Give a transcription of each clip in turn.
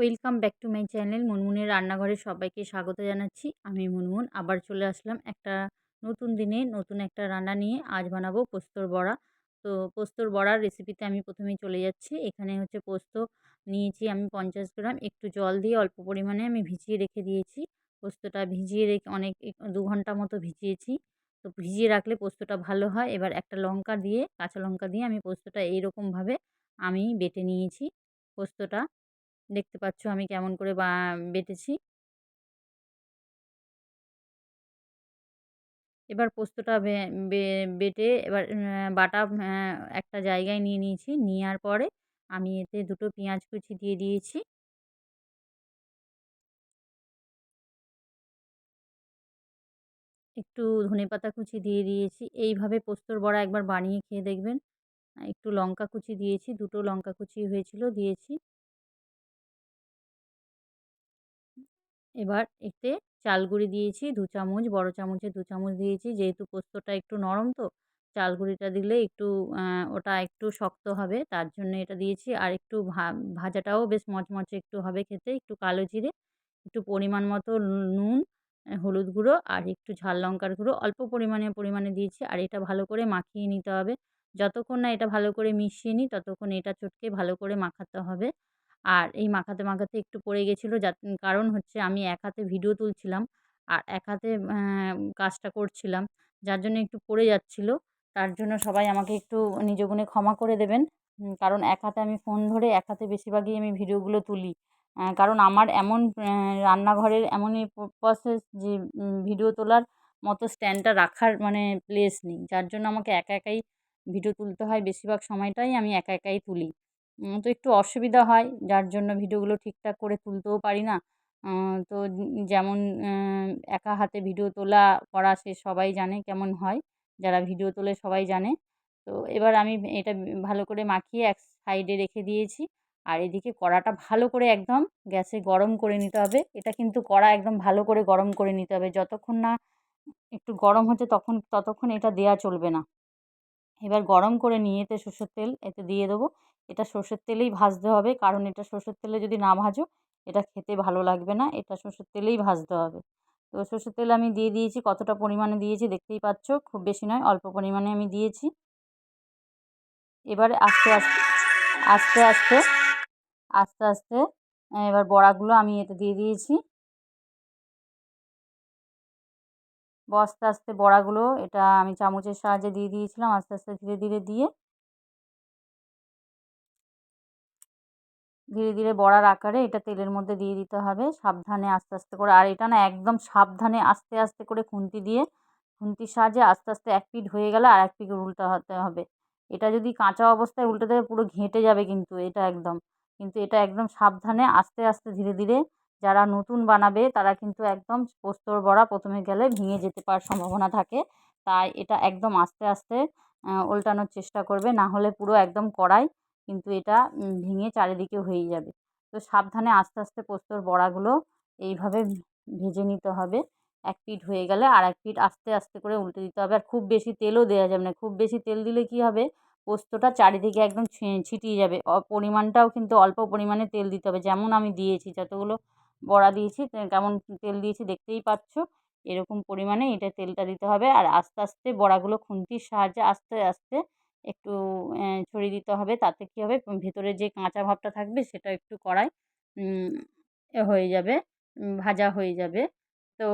Welcome back to my channel. মুনমুনের রান্নাঘরে সবাইকে স্বাগত জানাচ্ছি। আমি মুনমুন। আবার চলে আসলাম একটা নতুন দিনে নতুন একটা রান্না নিয়ে। আজ বানাবো পোস্তর বড়া। তো পোস্তর বড়ার রেসিপিতে আমি প্রথমেই চলে যাচ্ছি। এখানে হচ্ছে পোস্ত নিয়েছি আমি পঞ্চাশ গ্রাম। একটু জল দিয়ে অল্প পরিমাণে আমি ভিজিয়ে রেখে দিয়েছি। পোস্তটা ভিজিয়ে রেখে অনেক দু ঘণ্টা মতো ভিজিয়েছি। তো ভিজিয়ে রাখলে পোস্তটা ভালো হয়। এবার একটা লঙ্কা দিয়ে, কাঁচা লঙ্কা দিয়ে আমি পোস্তটা এইরকমভাবে আমি বেটে নিয়েছি পোস্তটা। দেখতে পাচ্ছ আমি কেমন করে বা বেটেছি এবার পোস্তটা বেটে এবার বাটা একটা জায়গায় নিয়ে নিয়েছি। নেওয়ার পরে আমি এতে দুটো পেঁয়াজ কুচি দিয়ে দিয়েছি। একটু ধনেপাতা কুচি দিয়ে দিয়েছি। এইভাবে পোস্তর বড়া একবার বানিয়ে খেয়ে দেখবেন। একটু লঙ্কা কুচি দিয়েছি। দুটো লঙ্কা কুচি হয়েছিল, দিয়েছি। এবার এতে চাল গুঁড়ি দিয়েছি, দু চামচ, বড় চামচে দু চামচ দিয়েছি। যেহেতু পোস্তটা একটু নরম তো, চাল গুঁড়িটা দিলে একটু ওটা একটু শক্ত হবে, তার জন্য এটা দিয়েছি। আর একটু ভা, ভাজাটাও বেশ মচমচে একটু হবে খেতে, একটু কালো জিরে, একটু পরিমাণ মতো নুন হলুদ গুঁড়ো আর একটু ঝাল লঙ্কার গুঁড়ো। অল্প পরিমাণে পরিমাণে দিয়েছি আর এটা ভালো করে মাখিয়ে নিতে হবে। যতক্ষণ না এটা ভালো করে মিশিয়ে নিই ততক্ষণ এটা চটকে ভালো করে মাখাতে হবে। আর এই মাখাতে মাখাতে একটু পড়ে গেছিল। যা কারণ হচ্ছে আমি এক হাতে ভিডিও তুলছিলাম আর এক হাতে কাজটা করছিলাম। যার জন্য একটু পড়ে যাচ্ছিল। তার জন্য সবাই আমাকে একটু নিজ গুণে ক্ষমা করে দেবেন। কারণ এক হাতে আমি ফোন ধরে এক হাতে বেশিরভাগই আমি ভিডিওগুলো তুলি। কারণ আমার এমন রান্নাঘরের এমনই প্রসেস যে ভিডিও তোলার মতো স্ট্যান্ডটা রাখার মানে প্লেস নেই। যার জন্য আমাকে একা একাই ভিডিও তুলতে হয়। বেশিরভাগ সময়টাই আমি একা একাই তুলি। তো একটু অসুবিধা হয়, যার জন্য ভিডিওগুলো ঠিকঠাক করে তুলতেও পারি না। তো যেমন একা হাতে ভিডিও তোলা করা সে সবাই জানে কেমন হয়, যারা ভিডিও তোলে সবাই জানে। তো এবার আমি এটা ভালো করে মাখিয়ে এক সাইডে রেখে দিয়েছি। আর এদিকে কড়াটা ভালো করে একদম গ্যাসে গরম করে নিতে হবে। এটা কিন্তু কড়া একদম ভালো করে গরম করে নিতে হবে। যতক্ষণ না একটু গরম হচ্ছে তখন, ততক্ষণ এটা দেওয়া চলবে না। এবার গরম করে নিয়ে এতে সর্ষের তেল, এতে দিয়ে দেবো। এটা সর্ষের তেলেই ভাজতে হবে, কারণ এটা সর্ষের তেলে যদি না ভাজো, এটা খেতে ভালো লাগবে না। এটা সর্ষের তেলেই ভাজতে হবে। তো সর্ষের তেল আমি দিয়ে দিয়েছি, কতটা পরিমাণে দিয়েছি দেখতেই পাচ্ছ, খুব বেশি নয়, অল্প পরিমাণে আমি দিয়েছি। এবারে আস্তে আস্তে আস্তে আস্তে আস্তে আস্তে, এবার বড়াগুলো আমি এতে দিয়ে দিয়েছি। আস্তে আস্তে বড়াগুলো এটা আমি চামচের সাহায্যে দিয়ে দিয়েছিলাম, আস্তে আস্তে ধীরে ধীরে দিয়ে। ধীরে ধীরে বড়ার আকারে এটা তেলের মধ্যে দিয়ে দিতে হবে সাবধানে আস্তে আস্তে করে। আর এটা না একদম সাবধানে আস্তে আস্তে করে খুন্তি দিয়ে, খুন্তির সাহায্যে আস্তে আস্তে এক পিঠ হয়ে গেলে আর এক পিঠ উল্টাতে হবে। এটা যদি কাঁচা অবস্থায় উল্টে দেবে পুরো ঘেঁটে যাবে কিন্তু এটা একদম। কিন্তু এটা একদম সাবধানে আস্তে আস্তে ধীরে ধীরে যারা নতুন বানাবে, তারা কিন্তু একদম পোস্তর বড়া প্রথমে গেলে ভেঙে যেতে পারার সম্ভাবনা থাকে। তাই এটা একদম আস্তে আস্তে উল্টানোর চেষ্টা করবে। না হলে পুরো একদম কড়াই, কিন্তু এটা ভেঙে চারিদিকে হয়ে যাবে। তো সাবধানে আস্তে আস্তে পোস্তর বড়াগুলো এইভাবে ভেজে নিতে হবে। এক পিঠ হয়ে গেলে আর এক পিঠ আস্তে আস্তে করে উল্টে দিতে হবে। আর খুব বেশি তেলও দেওয়া যাবে না। খুব বেশি তেল দিলে কী হবে? পোস্তটা চারিদিকে একদম ছিটিয়ে যাবে। পরিমাণটাও কিন্তু অল্প পরিমাণে তেল দিতে হবে। যেমন আমি দিয়েছি যতগুলো বড়া দিয়েছি কেমন তেল দিয়েছি দেখতেই পাচ্ছ। এরকম পরিমাণে এটা তেলটা দিতে হবে। আর আস্তে আস্তে বড়াগুলো খুন্তির সাহায্যে আস্তে আস্তে একটু ছড়িয়ে দিতে হবে। তাতে কী হবে? ভেতরে যে কাঁচা ভাবটা থাকবে সেটা একটু কড়াই হয়ে যাবে ভাজা হয়ে যাবে। তো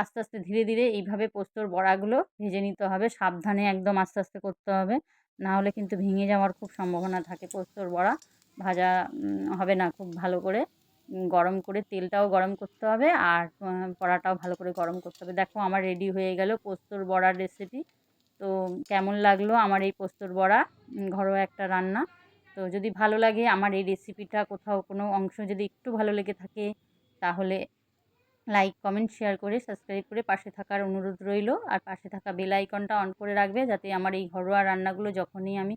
আস্তে আস্তে ধীরে ধীরে এইভাবে পোস্তর বড়াগুলো ভেজে নিতে হবে। সাবধানে একদম আস্তে আস্তে করতে হবে। না হলে কিন্তু ভেঙে যাওয়ার খুব সম্ভাবনা থাকে পোস্তর বড়া। ভাজা হবে না খুব ভালো করে। গরম করে তেলটাও গরম করতে হবে আর কড়াটাও ভালো করে গরম করতে হবে। দেখো আমার রেডি হয়ে গেল পোস্তর বড়ার রেসিপি তো কেমন লাগল আমার এই পোস্তর বড়া? ঘরোয়া একটা রান্না। তো যদি ভালো লাগে আমার এই রেসিপিটা কোথাও কোনো অংশ যদি একটু ভালো লেগে থাকে, তাহলে লাইক কমেন্ট শেয়ার করে সাবস্ক্রাইব করে পাশে থাকার অনুরোধ রইল। আর পাশে থাকা বেল আইকনটা অন করে রাখবে যাতে আমার এই ঘরোয়া রান্নাগুলো যখনই আমি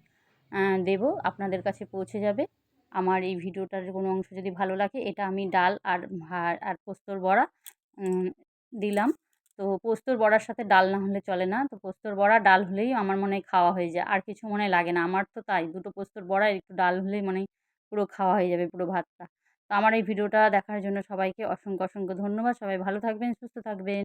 দেব, আপনাদের কাছে পৌঁছে যাবে। আমার এই ভিডিওটার কোনো অংশ যদি ভালো লাগে, এটা আমি ডাল আর আর পোস্তর বড়া দিলাম। তো পোস্তর বড়ার সাথে ডাল না হলে চলে না। তো পোস্তর বড়া ডাল হলেই আমার মনে হয় খাওয়া হয়ে যায়। আর কিছু মনে লাগে না। আমার তো তাই। দুটো পোস্তর বড়া একটু ডাল হলেই মানে পুরো খাওয়া হয়ে যাবে, পুরো ভাতটা। তো আমার এই ভিডিওটা দেখার জন্য সবাইকে অসংখ্য অসংখ্য ধন্যবাদ। সবাই ভালো থাকবেন, সুস্থ থাকবেন।